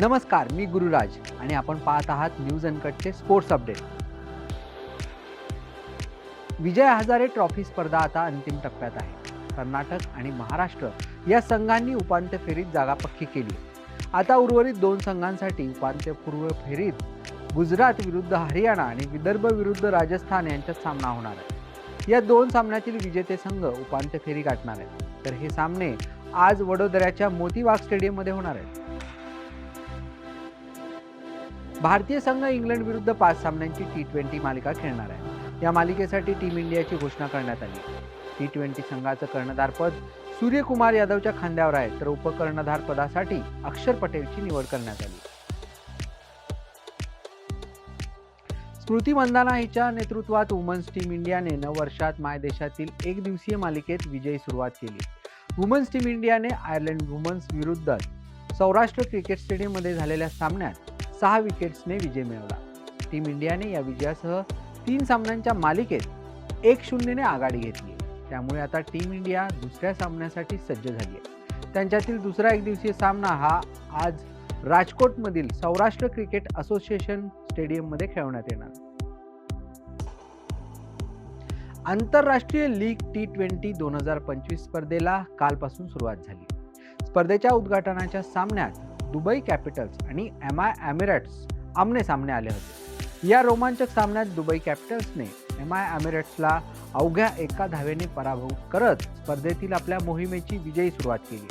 नमस्कार मी गुरुराज आणि आपण पाहत आहात news अनकटचे sports update. Vijay Hazare trophy स्पर्धा आता अंतिम टप्प्यात आहे. कर्नाटक आणि महाराष्ट्र या संघांनी उपांत्य फेरीत जागा पक्की केली. आता उर्वरित दोन संघांसाठी उपांत्यपूर्व फेरीत गुजरात विरुद्ध हरियाणा आणि विदर्भ विरुद्ध राजस्थान यांच्यात सामना होणार आहे. या दोन सामन्यातील विजेते संघ उपांत्य फेरी गाठणार आहेत. तर हे सामने आज वडोदऱ्याच्या मोतीबाग स्टेडियममध्ये होणार आहेत. भारतीय संघ इंग्लंड विरुद्ध पाच सामन्यांची टी ट्वेंटी मालिका खेळणार आहे. या मालिकेसाठी टीम इंडियाची घोषणा करण्यात आली. टी ट्वेंटी संघाचं कर्णधारपद सूर्यकुमार यादवच्या खांद्यावर आहे तर उपकर्णधार पदासाठी अक्षर पटेलची निवड करण्यात आली. स्मृती मंदाना हिच्या नेतृत्वात वुमन्स टीम इंडियाने नऊ वर्षात मायदेशातील एक दिवसीय मालिकेत विजयी सुरुवात केली. वुमन्स टीम इंडियाने आयर्लंड वुमन्स विरुद्ध सौराष्ट्र क्रिकेट स्टेडियममध्ये झालेल्या सामन्यात सहा विकेट्सने विजय मिळवला. टीम इंडियाने या विजयासह तीन सामन्यांच्या मालिकेत एक शून्यने आघाडी घेतली. त्यामुळे आता टीम इंडिया दुसऱ्या सामन्यासाठी सज्ज झाली आहे. त्यांच्यातील दुसरा एकदिवसीय सामना हा आज राजकोटमधील सौराष्ट्र क्रिकेट असोसिएशन स्टेडियममध्ये खेळवण्यात येणार. आंतरराष्ट्रीय लीग टी ट्वेंटी दोन हजार पंचवीस स्पर्धेला कालपासून सुरुवात झाली. स्पर्धेच्या उद्घाटनाच्या सामन्यात दुबई कॅपिटल्स आणि एम आय ॲमिरेट्स आमने सामने आले होते. या रोमांचक सामन्यात दुबई कॅपिटल्सने एम आय ॲमिरेट्सला अवघ्या एका धावेने पराभव करत स्पर्धेतील आपल्या मोहिमेची विजयी सुरुवात केली.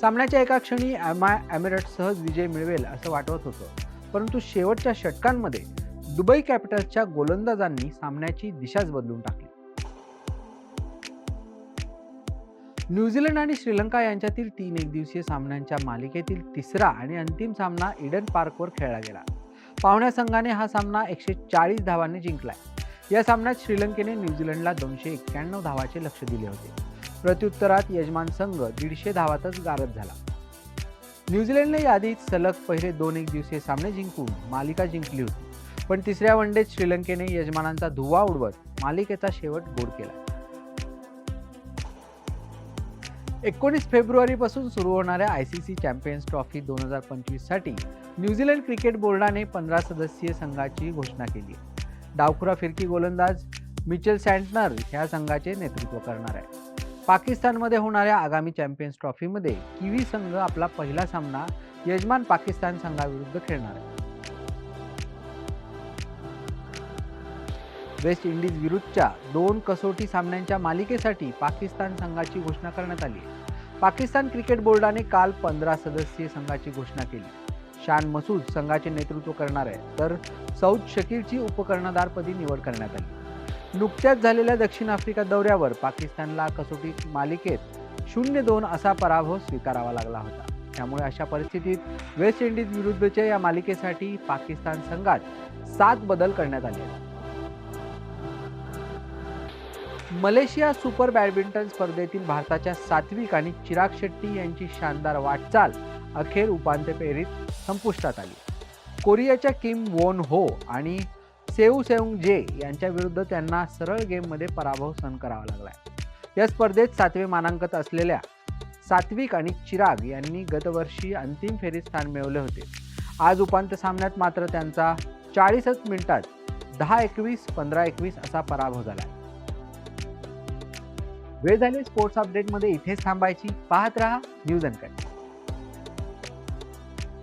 सामन्याच्या एका क्षणी एम आय ॲमिरेट्स सहज विजय मिळवेल असं वाटत होतं. परंतु शेवटच्या षटकांमध्ये दुबई कॅपिटल्सच्या गोलंदाजांनी सामन्याची दिशाच बदलून टाकली. न्यूझीलंड आणि श्रीलंका यांच्यातील तीन एकदिवसीय सामन्यांच्या मालिकेतील तिसरा आणि अंतिम सामना इडन पार्कवर खेळला गेला. पाहुण्या संघाने हा सामना एकशे चाळीस धावांनी जिंकलाय. या सामन्यात श्रीलंकेने न्यूझीलंडला दोनशे एक्क्याण्णव धावाचे लक्ष दिले होते. प्रत्युत्तरात यजमान संघ दीडशे धावातच गारद झाला. न्यूझीलंडने यादीत सलग पहिले दोन एक दिवसीय सामने जिंकून मालिका जिंकली होती. पण तिसऱ्या वनडेत श्रीलंकेने यजमानांचा धुव्वा उडवत मालिकेचा शेवट गोड केला. एकोणीस फेब्रुवारीपासून सुरू होणाऱ्या I C C Champions Trophy दोन हजार पंचवीससाठी न्यूझीलंड क्रिकेट बोर्डाने पंधरा सदस्यीय संघाची घोषणा केली. डावखुरा फिरकी गोलंदाज मिचेल सँटनर ह्या संघाचे नेतृत्व करणार आहे. पाकिस्तानमध्ये होणाऱ्या आगामी चॅम्पियन्स ट्रॉफीमध्ये किवी संघ आपला पहिला सामना यजमान पाकिस्तान संघाविरुद्ध खेळणार आहे. वेस्ट इंडिज विरुद्धच्या दोन कसोटी सामन्यांच्या मालिकेसाठी पाकिस्तान संघाची घोषणा करण्यात आली. पाकिस्तान क्रिकेट बोर्डाने काल पंधरा सदस्यीय संघाची घोषणा केली. शान मसूद संघाचे नेतृत्व करणार आहे तर सौद शकीरची उपकर्णधारपदी निवड करण्यात आली. नुकत्याच झालेल्या दक्षिण आफ्रिका दौऱ्यावर पाकिस्तानला कसोटी मालिकेत शून्य दोन असा पराभव स्वीकारावा लागला होता. त्यामुळे अशा परिस्थितीत वेस्ट इंडिज विरुद्धच्या या मालिकेसाठी पाकिस्तान संघात सात बदल करण्यात आले मलेशिया सुपर बॅडमिंटन स्पर्धेतील भारताच्या सात्विक आणि चिराग शेट्टी यांची शानदार वाटचाल अखेर उपांत्य फेरीत संपुष्टात आली. कोरियाच्या किम वोन हो आणि सेऊ सेऊंग जे यांच्या विरुद्ध त्यांना सरळ गेममध्ये पराभव सहन करावा लागलाय. या स्पर्धेत सातवे मानांकत असलेल्या सात्विक आणि चिराग यांनी गतवर्षी अंतिम फेरीत स्थान मिळवले होते. आज उपांत्य सामन्यात मात्र त्यांचा चाळीसच मिनिटात दहा एकवीस पंधरा एकवीस असा पराभव झाला वेळ झाली स्पोर्ट्स अपडेटमध्ये इथेच थांबायची. पाहत रहा न्यूज अनकट